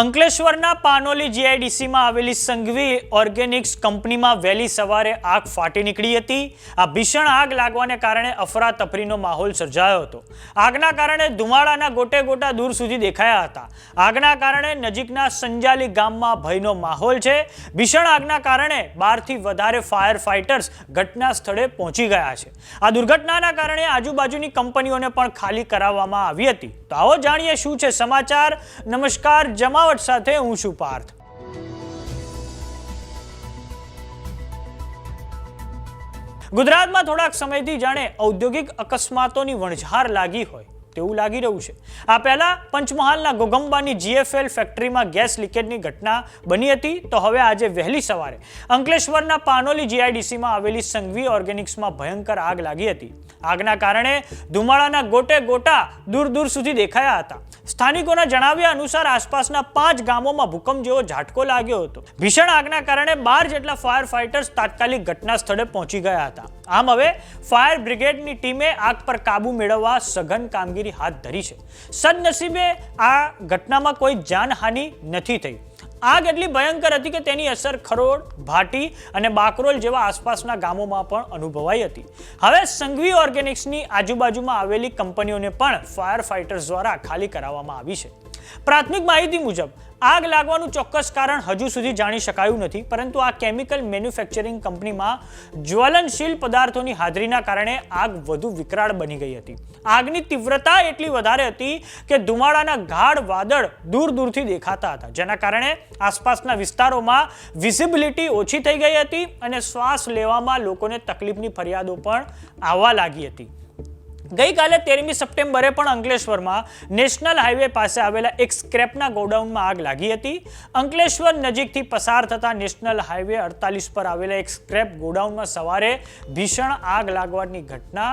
અંકલેશ્વરના પાનોલી જીઆઈડીસીમાં આવેલી સંઘવી ઓર્ગેનિક્સ કંપનીમાં વહેલી સવારે આગ ફાટી નીકળી હતી. આ ભીષણ આગ લાગવાને કારણે અફરાતફરીનો માહોલ સર્જાયો હતો. આગના કારણે ધુમાડાના ગોટે ગોટા દૂર સુધી દેખાયા હતા. આગના કારણે નજીકના સંજાલી ગામમાં ભયનો માહોલ છે. ભીષણ આગના કારણે બારથી વધારે ફાયર ફાઇટર્સ ઘટના સ્થળે પહોંચી ગયા છે. આ દુર્ઘટનાના કારણે આજુબાજુની કંપનીઓને પણ ખાલી કરાવવામાં આવી હતી. તો આવો જાણીએ શું છે સમાચાર. નમસ્કાર જમાવટ સાથે હું છું પાર્થ. ગુજરાતમાં થોડાક સમયથી જાણે ઔદ્યોગિક અકસ્માતોની વણઝાર લાગી હોય તેવું લાગી રહ્યું છે. આ પહેલા પંચમહાલના ગોગંબાની જીએફએલ ફેક્ટરીમાં ગેસ લીકેજની ઘટના બની હતી તો હવે આજે વહેલી સવારે અંકલેશ્વરના પાનોલી જીઆઈડીસીમાં આવેલી સંઘવી ઓર્ગેનિક્સમાં ભયંકર આગ લાગી હતી. આગના કારણે ધુમાડાના ગોટે ગોટા દૂર દૂર સુધી દેખાયા હતા. સ્થાનિકોના જણાવ્યા અનુસાર આસપાસના પાંચ ગામોમાં ભૂકંપ જેવો ઝાટકો લાગ્યો હતો. ભીષણ આગના કારણે બાર જેટલા ફાયર ફાઇટર્સ તાત્કાલિક ઘટના સ્થળે પહોંચી ગયા હતા. આમ હવે ફાયર બ્રિગેડની ટીમે આગ પર કાબુ મેળવવા સઘન કામગીરી હાથ ધરી છે. સદનસીબે આ ઘટનામાં કોઈ જાનહાનિ નથી થઈ. આગ એટલી ભયંકર હતી કે તેની અસર ખરોડ ભાટી અને બાકરોલ જેવા આસપાસના ગામોમાં પણ અનુભવાઈ હતી. હવે સંઘવી ઓર્ગેનિક્સની આજુબાજુમાં આવેલી કંપનીઓને પણ ફાયર ફાઇટર્સ દ્વારા ખાલી કરાવવામાં આવી છે. પ્રાથમિક માહિતી મુજબ, આગ લાગવાનું ચોક્કસ કારણ હજુ સુધી જાણી શકાયું નથી, પરંતુ આ કેમિકલ મેન્યુફેક્ચરિંગ કંપનીમાં જ્વલનશીલ પદાર્થોની હાજરીના કારણે આગ વધુ વિકરાળ બની ગઈ હતી. આગની તીવ્રતા એટલી વધારે હતી કે ધુમાડાના ગાઢ વાદળ દૂર દૂરથી દેખાતા હતા, જેના કારણે આસપાસના વિસ્તારોમાં વિઝિબિલિટી ઓછી થઈ ગઈ હતી અને શ્વાસ લેવામાં લોકોને તકલીફની ફરિયાદો પણ આવવા લાગી હતી. ગઈકાલે તેરમી સપ્ટેમ્બરે પણ અંકલેશ્વરમાં નેશનલ હાઈવે પાસે આવેલા એક સ્ક્રેપના ગોડાઉનમાં આગ લાગી હતી. અંકલેશ્વર નજીકથી પસાર થતા નેશનલ હાઈવે અડતાલીસ પર આવેલા એક સ્ક્રેપ ગોડાઉનમાં સવારે ભીષણ આગ લાગવાની ઘટના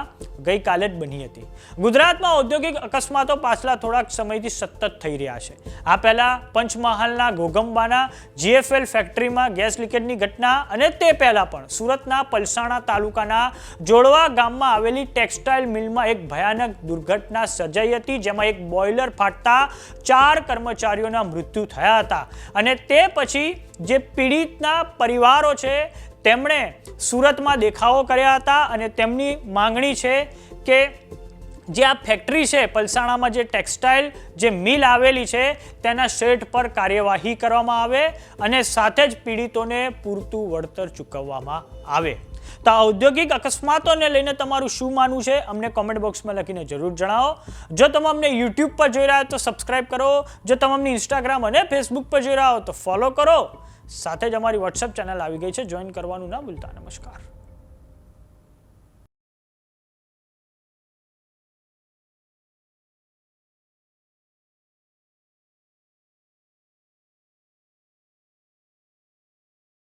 ગઈકાલે જ બની હતી. ગુજરાતમાં ઔદ્યોગિક અકસ્માતો પાછલા થોડાક સમયથી સતત થઈ રહ્યા છે. આ પહેલા પંચમહાલના ઘોગંબાના જીએફએલ ફેક્ટરીમાં ગેસ લીકેજની ઘટના અને તે પહેલા પણ સુરતના પલસાણા તાલુકાના જોડવા ગામમાં આવેલી ટેક્સટાઇલ મિલમાં એક ભયાનક દુર્ઘટના સર્જાઈ હતી, જેમાં એક બોઇલર ફાટતા ચાર કર્મચારીઓના મૃત્યુ થયા હતા. અને તે પછી જે પીડિતના પરિવારો છે, તેમણે સુરતમાં દેખાવો કર્યા હતા અને તેમની માંગણી છે કે જે આ ફેક્ટરી છે, પલસાણામાં જે ટેક્સટાઇલ જે મિલ આવેલી છે, તેના શેઠ પર કાર્યવાહી કરવામાં આવે અને સાથે જ પીડિતોને પૂરતું વળતર ચૂકવવામાં આવે. તો આ ઔદ્યોગિક અકસ્માતોને લઈને તમારું શું માનવું છે, અમને કોમેન્ટ બોક્સમાં લખીને જરૂર જણાવો. જો તમે અમને યુટ્યુબ પર જોઈ રહ્યા તો સબસ્ક્રાઇબ કરો. જો તમે અમને ઇન્સ્ટાગ્રામ અને ફેસબુક પર જોઈ રહ્યા હો તો ફોલો કરો. સાથે જ અમારી વોટ્સએપ ચેનલ આવી ગઈ છે. જોઈન કરવાનું ના ભૂલતા. નમસ્કાર.